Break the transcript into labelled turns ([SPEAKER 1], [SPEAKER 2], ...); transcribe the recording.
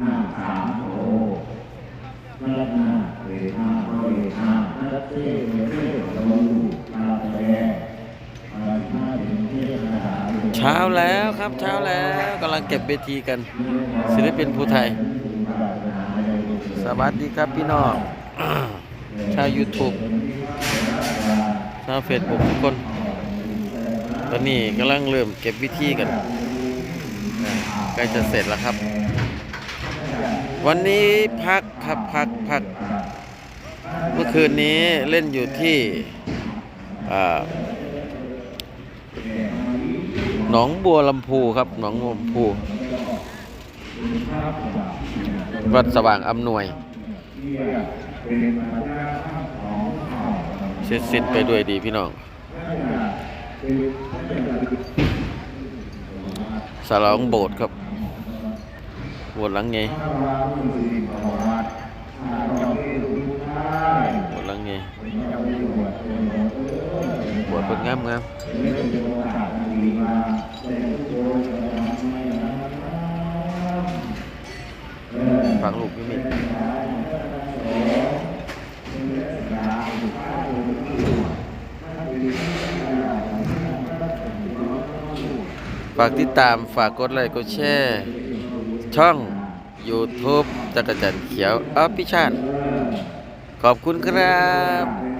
[SPEAKER 1] นาสามโอนักนาเวนาเวนานักเทเวเทโลนาเต
[SPEAKER 2] เช้าแล้วครับเช้าแล้วกำลังเก็บเวทีกัน ศิลปินภูไทย สวัสดีครับพี่น้องชาว YouTube ชาวเฟซบุ๊กทุกคน ตอนนี้กำลังเริ่มเก็บวิธีกันใกล้จะเสร็จแล้วครับ วันนี้พักครับพักพัก เมื่อคืนนี้เล่นอยู่ที่หนองบัวลำพูครับ หนองบัวลำพู วัดสว่างอำนวยเสร็จสิ้นไปด้วยดีพี่น้องสลองโบสถ์ครับ โบสถ์หลังไงโบสถ์หลังไงโบสถ์เป็นงามงามฟังลูกพี่มิตรฝากติดตามฝากกดไลค์กดแชร์ ช่อง YouTube จักรจันทร์เขียวออฟฟิชาลขอบคุณครับ